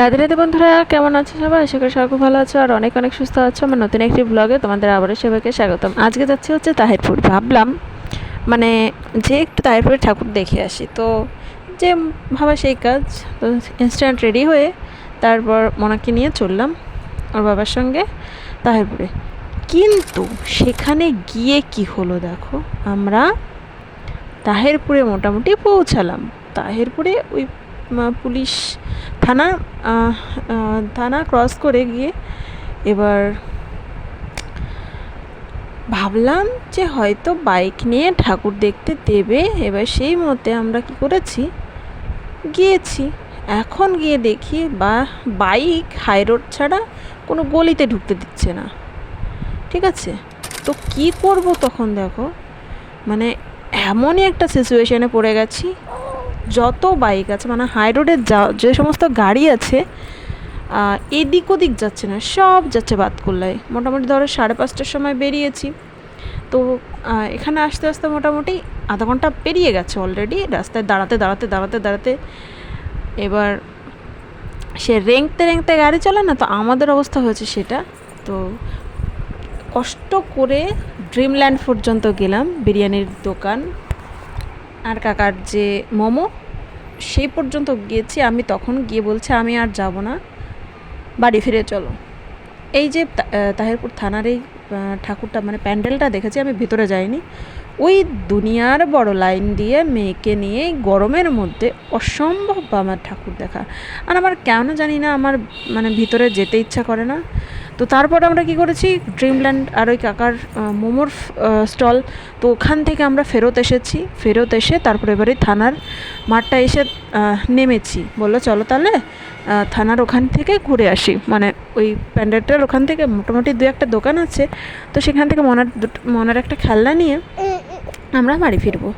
রাধে বন্ধুরা, কেমন আছো সবাই? আশা করি সবাই ভালো আছো আর অনেক অনেক সুস্থ আছো। আমার নতুন একটি ব্লগে তোমাদের আবারও সবাইকে স্বাগতম। আজকে যাচ্ছি হচ্ছে তাহিরপুর। ভাবলাম মানে যে একটু তাহিরপুরে ঠাকুর দেখে আসি। তো যে ভাবা সেই কাজ, তো ইনস্ট্যান্ট রেডি হয়ে তারপর মনাকে নিয়ে চললাম ওর বাবার সঙ্গে তাহিরপুরে। কিন্তু সেখানে গিয়ে কি হলো দেখো, আমরা তাহেরপুরে মোটামুটি পৌঁছালাম। তাহেরপুরে ওই পুলিশ থানা থানা ক্রস করে গিয়ে এবার ভাবলাম যে হয়তো বাইক নিয়ে ঠাকুর দেখতে দেবে। এবার সেই মতে আমরা কি করেছি? গিয়েছি। এখন গিয়ে দেখি, বা বাইক হাই রোড ছাড়া কোনো গলিতে ঢুকতে দিচ্ছে না। ঠিক আছে? তো কি করব তখন দেখো? মানে এমনই একটা সিচুয়েশানে পড়ে গেছি। যত বাইক আছে মানে হাই রোডে যা, যে সমস্ত গাড়ি আছে এদিক ওদিক যাচ্ছে না, সব যাচ্ছে বাতকুল্লায়। মোটামুটি ধরো সাড়ে পাঁচটার সময় বেরিয়েছি। তো এখানে আসতে আসতে মোটামুটি আধা ঘণ্টা পেরিয়ে গেছে অলরেডি রাস্তায় দাঁড়াতে দাঁড়াতে দাঁড়াতে দাঁড়াতে। এবার সে রেংতে রেংতে গাড়ি চলে না, তো আমাদের অবস্থা হয়েছে সেটা। তো কষ্ট করে ড্রিমল্যান্ড পর্যন্ত গেলাম, বিরিয়ানির দোকান। আর কাকার যে মোমো, সেই পর্যন্ত গিয়েছি। আমি তখন গিয়ে বলছে, আমি আর যাব না। বাড়ি ফিরে চলো। এই যে তাহিরপুর থানার এই ঠাকুরটা মানে প্যান্ডেলটা দেখেছি, আমি ভিতরে যাইনি। ওই দুনিয়ার বড় লাইন দিয়ে মেয়েকে নিয়ে গরমের মধ্যে অসম্ভব আমার ঠাকুর দেখা। আর আমার কেন জানি না, আমার মানে ভিতরে যেতে ইচ্ছা করে না। তো তারপর আমরা কি করেছি? ড্রিমল্যান্ড আর ওই কাকার মোমোর স্টল তো ওখান থেকে আমরা ফেরত এসেছি। ফেরত এসে তারপর এবারে থানার মাঠটা এসে নেমেছি। বলল, চলো তাহলে থানার ওখান থেকে ঘুরে আসি। মানে ওই প্যান্ডেলটার ওখান থেকে মোটামুটি দু একটা দোকান আছে। তো সেখান থেকে মনার মনার একটা খেলনা নিয়ে আমরা বাড়ি ফিরবো।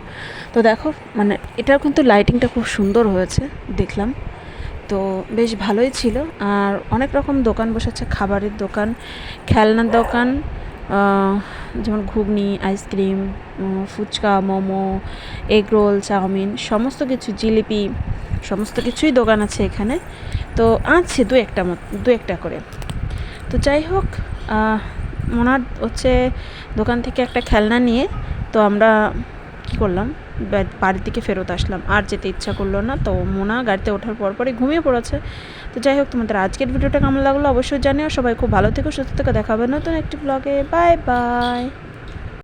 তো দেখো মানে এটার কিন্তু লাইটিংটা খুব সুন্দর হয়েছে, দেখলাম। তো বেশ ভালোই ছিল। আর অনেক রকম দোকান বসেছে, খাবারের দোকান, খেলনার দোকান যেমন ঘুগনি, ice cream phuchka, momo, egg roll, chow mein, সমস্ত কিছু, জিলিপি, সমস্ত কিছুই দোকান আছে এখানে। তো আছে দু একটা দু একটা করে। তো যাই হোক ওনার হচ্ছে দোকান থেকে একটা খেলনা নিয়ে, তো আমরা কী করলাম? বাড়ির দিকে ফেরত আসলাম। আর যেতে ইচ্ছা করল না, তো মোনা গাড়িতে ওঠার পর পরে ঘুমিয়ে পড়েছে। তো যাই হোক, তোমাদের আজকের ভিডিওটা কেমন লাগল অবশ্যই জানিও। সবাই খুব ভালো থেকো, সুস্থ থেকে। দেখাবে নতুন একটি ব্লগে বাই বাই